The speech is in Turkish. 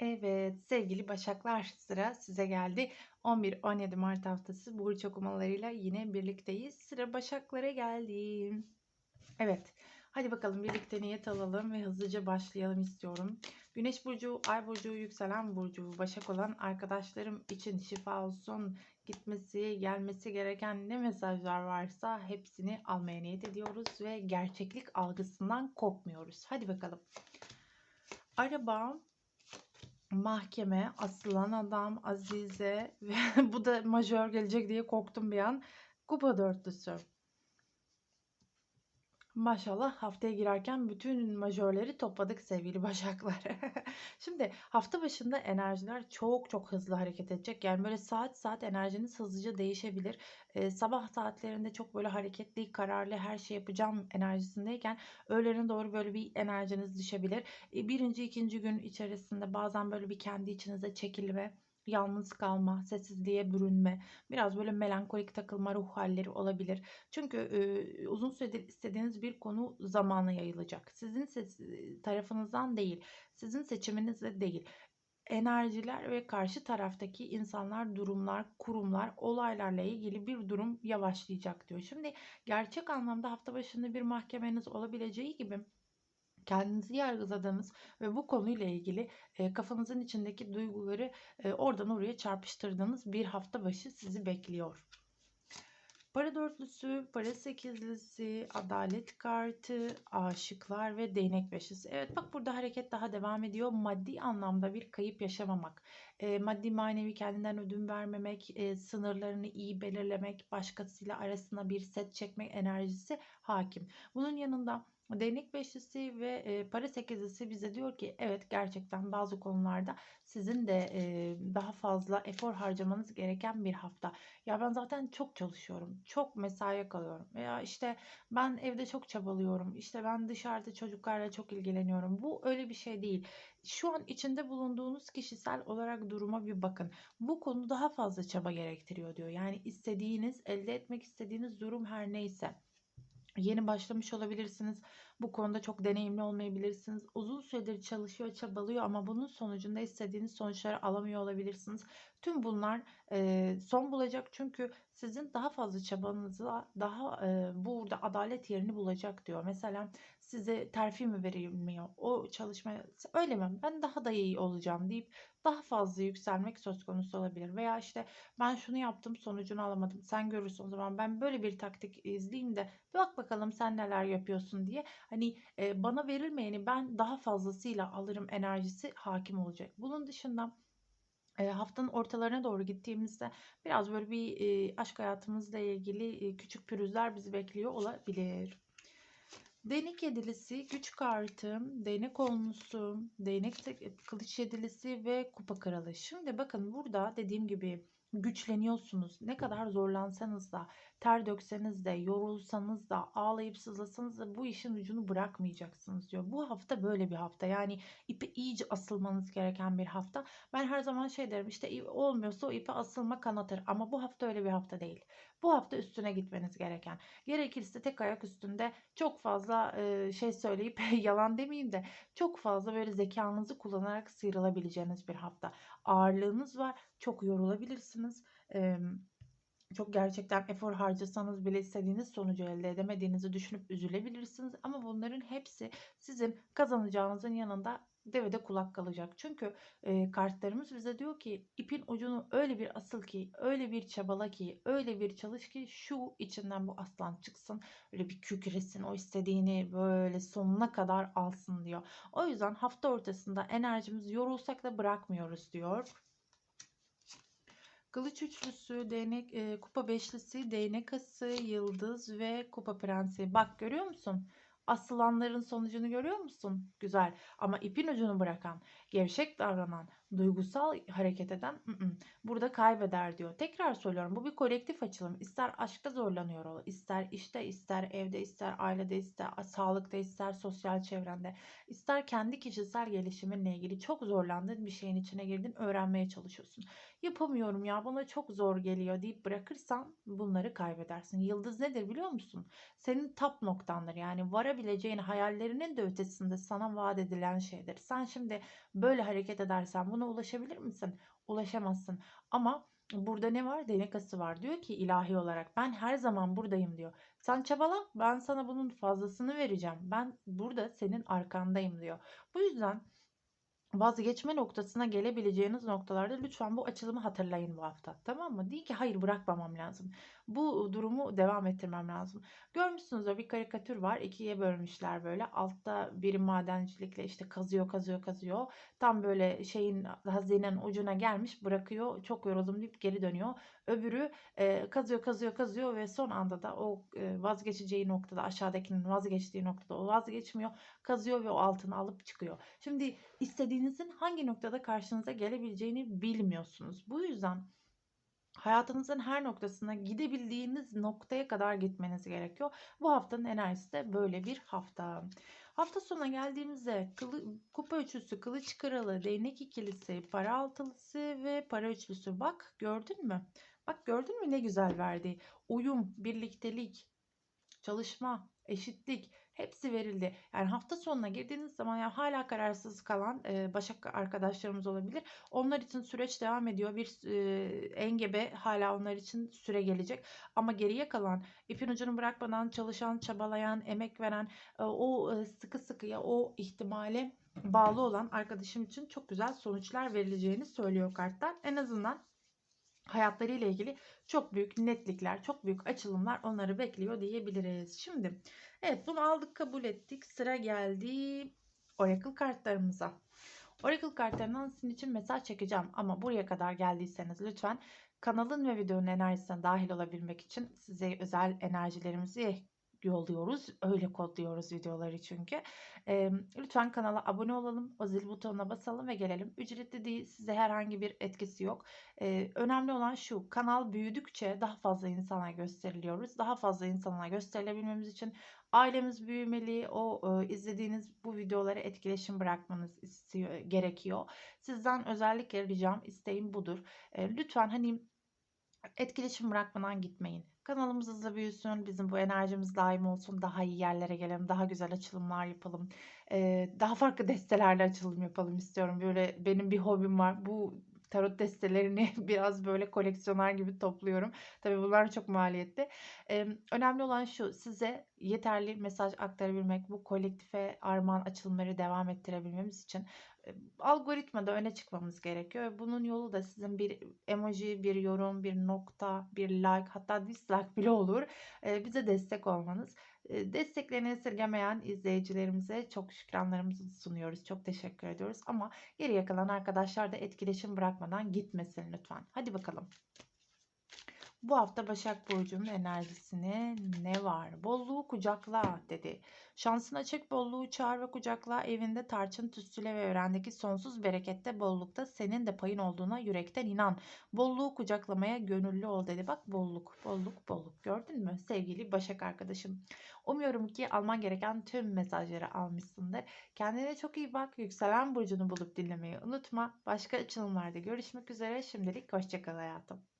Evet, sevgili Başaklar sıra size geldi. 11-17 Mart haftası burç okumalarıyla yine birlikteyiz. Sıra Başaklara geldi. Evet, hadi bakalım birlikte niyet alalım ve hızlıca başlayalım istiyorum. Güneş burcu, ay burcu, yükselen burcu, Başak olan arkadaşlarım için şifa olsun. Gitmesi, gelmesi gereken ne mesajlar varsa hepsini almaya niyet ediyoruz ve gerçeklik algısından kopmuyoruz. Hadi bakalım. Araba, Mahkeme, asılan adam, Azize ve bu da majör gelecek diye korktum bir an. Kupa dörtlüsü. Maşallah haftaya girerken bütün majörleri topladık sevgili başaklar. Şimdi hafta başında enerjiler çok çok hızlı hareket edecek. Yani böyle saat saat enerjiniz hızlıca değişebilir. Ee, sabah saatlerinde çok böyle hareketli, kararlı her şey yapacağım enerjisindeyken öğlene doğru böyle bir enerjiniz düşebilir. Ee, birinci, ikinci gün içerisinde bazen böyle bir kendi içinize çekilme, yalnız kalma, sessizliğe bürünme, biraz böyle melankolik takılma ruh halleri olabilir. Çünkü e, uzun süredir istediğiniz bir konu zamana yayılacak. Sizin ses, tarafınızdan değil, sizin seçiminizle değil. Enerjiler ve karşı taraftaki insanlar, durumlar, kurumlar, olaylarla ilgili bir durum yavaşlayacak diyor. Şimdi gerçek anlamda hafta başında bir mahkemeniz olabileceği gibi kendinizi yargıladığınız ve bu konuyla ilgili e, kafanızın içindeki duyguları e, oradan oraya çarpıştırdığınız bir hafta başı sizi bekliyor. Para dörtlüsü, para sekizlisi, adalet kartı, aşıklar ve değnek beşisi. Evet bak burada hareket daha devam ediyor. Maddi anlamda bir kayıp yaşamamak, e, maddi manevi kendinden ödün vermemek, e, sınırlarını iyi belirlemek, başkasıyla arasına bir set çekmek enerjisi hakim. Bunun yanında Değnek beşlisi ve e, para sekizlisi bize diyor ki evet gerçekten bazı konularda sizin de e, daha fazla efor harcamanız gereken bir hafta. Ya ben zaten çok çalışıyorum, çok mesaiye kalıyorum. Veya işte ben evde çok çabalıyorum, işte ben dışarıda çocuklarla çok ilgileniyorum. Bu öyle bir şey değil. Şu an içinde bulunduğunuz kişisel olarak duruma bir bakın. Bu konu daha fazla çaba gerektiriyor diyor. Yani istediğiniz, elde etmek istediğiniz durum her neyse Yeni başlamış olabilirsiniz. Bu konuda çok deneyimli olmayabilirsiniz. Uzun süredir çalışıyor, çabalıyor ama bunun sonucunda istediğiniz sonuçları alamıyor olabilirsiniz. Tüm bunlar e, son bulacak çünkü sizin daha fazla çabanızla daha e, burada adalet yerini bulacak diyor. Mesela size terfi mi verilmiyor? O çalışma öyle mi? Ben daha da iyi olacağım deyip daha fazla yükselmek söz konusu olabilir. Veya işte ben şunu yaptım sonucunu alamadım. Sen görürsün o zaman ben böyle bir taktik izleyeyim de bak bakalım sen neler yapıyorsun diye. Hani e, bana verilmeyeni ben daha fazlasıyla alırım enerjisi hakim olacak. Bunun dışında haftanın ortalarına doğru gittiğimizde biraz böyle bir aşk hayatımızla ilgili küçük pürüzler bizi bekliyor olabilir. Değnek yedilisi, güç kartı, değnek olmusu, değnek kılıç yedilisi ve kupa kralı. Şimdi bakın burada dediğim gibi güçleniyorsunuz. Ne kadar zorlansanız da, ter dökseniz de, yorulsanız da, ağlayıp sızlasanız da bu işin ucunu bırakmayacaksınız diyor. Bu hafta böyle bir hafta. Yani ipe iyice asılmanız gereken bir hafta. Ben her zaman şey derim işte olmuyorsa o ipe asılma kanatır. Ama bu hafta öyle bir hafta değil. Bu hafta üstüne gitmeniz gereken. Gerekirse tek ayak üstünde çok fazla e, şey söyleyip yalan demeyeyim de çok fazla böyle zekanızı kullanarak sıyrılabileceğiniz bir hafta. Ağırlığınız var. Çok yorulabilirsiniz. Eee çok gerçekten efor harcasanız bile istediğiniz sonucu elde edemediğinizi düşünüp üzülebilirsiniz. Ama bunların hepsi sizin kazanacağınızın yanında devede kulak kalacak. Çünkü e, kartlarımız bize diyor ki ipin ucunu öyle bir asıl ki, öyle bir çabala ki, öyle bir çalış ki şu içinden bu aslan çıksın. Öyle bir kükresin, o istediğini böyle sonuna kadar alsın diyor. O yüzden hafta ortasında enerjimizi yorulsak da bırakmıyoruz diyor. Kılıç üçlüsü, değnek, e, kupa beşlisi, değnek ası, yıldız ve kupa prensi. Bak görüyor musun? Asılanların sonucunu görüyor musun? Güzel. Ama ipin ucunu bırakan, gevşek davranan, duygusal hareket eden burada kaybeder diyor. Tekrar söylüyorum bu bir kolektif açılım. İster aşkta zorlanıyor ol, ister işte, ister evde, ister ailede, ister sağlıkta, ister sosyal çevrende, ister kendi kişisel gelişiminle ilgili çok zorlandığın bir şeyin içine girdin, öğrenmeye çalışıyorsun. Yapamıyorum ya bana çok zor geliyor deyip bırakırsan bunları kaybedersin. Yıldız nedir biliyor musun? Senin tap noktandır yani başarabileceğin hayallerinin de ötesinde sana vaat edilen şeydir. Sen şimdi böyle hareket edersen buna ulaşabilir misin? Ulaşamazsın. Ama burada ne var? Denekası var. Diyor ki ilahi olarak ben her zaman buradayım diyor. Sen çabala ben sana bunun fazlasını vereceğim. Ben burada senin arkandayım diyor. Bu yüzden vazgeçme noktasına gelebileceğiniz noktalarda lütfen bu açılımı hatırlayın bu hafta. Tamam mı? Değil ki hayır bırakmamam lazım. Bu durumu devam ettirmem lazım. Görmüşsünüz bir karikatür var. ikiye bölmüşler böyle. Altta biri madencilikle işte kazıyor kazıyor kazıyor. Tam böyle şeyin hazinenin ucuna gelmiş bırakıyor. Çok yoruldum deyip geri dönüyor. Öbürü e, kazıyor kazıyor kazıyor ve son anda da o e, vazgeçeceği noktada aşağıdakinin vazgeçtiği noktada o vazgeçmiyor. Kazıyor ve o altını alıp çıkıyor. Şimdi istediğinizin hangi noktada karşınıza gelebileceğini bilmiyorsunuz. Bu yüzden hayatınızın her noktasına gidebildiğiniz noktaya kadar gitmeniz gerekiyor. Bu haftanın enerjisi de böyle bir hafta. Hafta sonuna geldiğimizde kılı, kupa üçlüsü, kılıç kralı, değnek ikilisi, para altılısı ve para üçlüsü. Bak gördün mü? Bak gördün mü ne güzel verdi. Uyum, birliktelik, çalışma, eşitlik hepsi verildi. Yani hafta sonuna girdiğiniz zaman ya hala kararsız kalan e, Başak arkadaşlarımız olabilir. Onlar için süreç devam ediyor. Bir e, engebe hala onlar için süre gelecek. Ama geriye kalan ipin ucunu bırakmadan çalışan, çabalayan, emek veren e, o e, sıkı sıkıya o ihtimale bağlı olan arkadaşım için çok güzel sonuçlar verileceğini söylüyor kartlar. En azından hayatlarıyla ilgili çok büyük netlikler, çok büyük açılımlar onları bekliyor diyebiliriz. Şimdi evet bunu aldık kabul ettik. Sıra geldi Oracle kartlarımıza. Oracle kartlarından sizin için mesaj çekeceğim ama buraya kadar geldiyseniz lütfen kanalın ve videonun enerjisine dahil olabilmek için size özel enerjilerimizi yolluyoruz. Öyle kodluyoruz videoları çünkü. E, lütfen kanala abone olalım. O zil butonuna basalım ve gelelim. Ücretli değil. Size herhangi bir etkisi yok. E, önemli olan şu. Kanal büyüdükçe daha fazla insana gösteriliyoruz. Daha fazla insana gösterilebilmemiz için ailemiz büyümeli. O e, izlediğiniz bu videolara etkileşim bırakmanız istiyor, gerekiyor. Sizden özellikle ricam, isteğim budur. E, lütfen hani etkileşim bırakmadan gitmeyin. Kanalımız hızlı büyüsün, bizim bu enerjimiz daim olsun, daha iyi yerlere gelelim, daha güzel açılımlar yapalım, daha farklı destelerle açılım yapalım istiyorum. Böyle benim bir hobim var. Bu tarot destelerini biraz böyle koleksiyoner gibi topluyorum. Tabii bunlar çok maliyetli. Önemli olan şu size yeterli mesaj aktarabilmek, bu kolektife armağan açılımları devam ettirebilmemiz için algoritmada öne çıkmamız gerekiyor. Bunun yolu da sizin bir emoji, bir yorum, bir nokta, bir like hatta dislike bile olur. Bize destek olmanız. Desteklerini esirgemeyen izleyicilerimize çok şükranlarımızı sunuyoruz. Çok teşekkür ediyoruz. Ama geriye kalan arkadaşlar da etkileşim bırakmadan gitmesin lütfen. Hadi bakalım. Bu hafta Başak Burcu'nun enerjisine ne var? Bolluğu kucakla dedi. Şansına çek bolluğu çağır ve kucakla evinde tarçın tüstüle ve öğrendeki sonsuz berekette bollukta senin de payın olduğuna yürekten inan. Bolluğu kucaklamaya gönüllü ol dedi. Bak bolluk, bolluk, bolluk gördün mü sevgili Başak arkadaşım. Umuyorum ki alman gereken tüm mesajları almışsındır. Kendine çok iyi bak. Yükselen burcunu bulup dinlemeyi unutma. Başka açılımlarda görüşmek üzere. Şimdilik hoşçakal hayatım.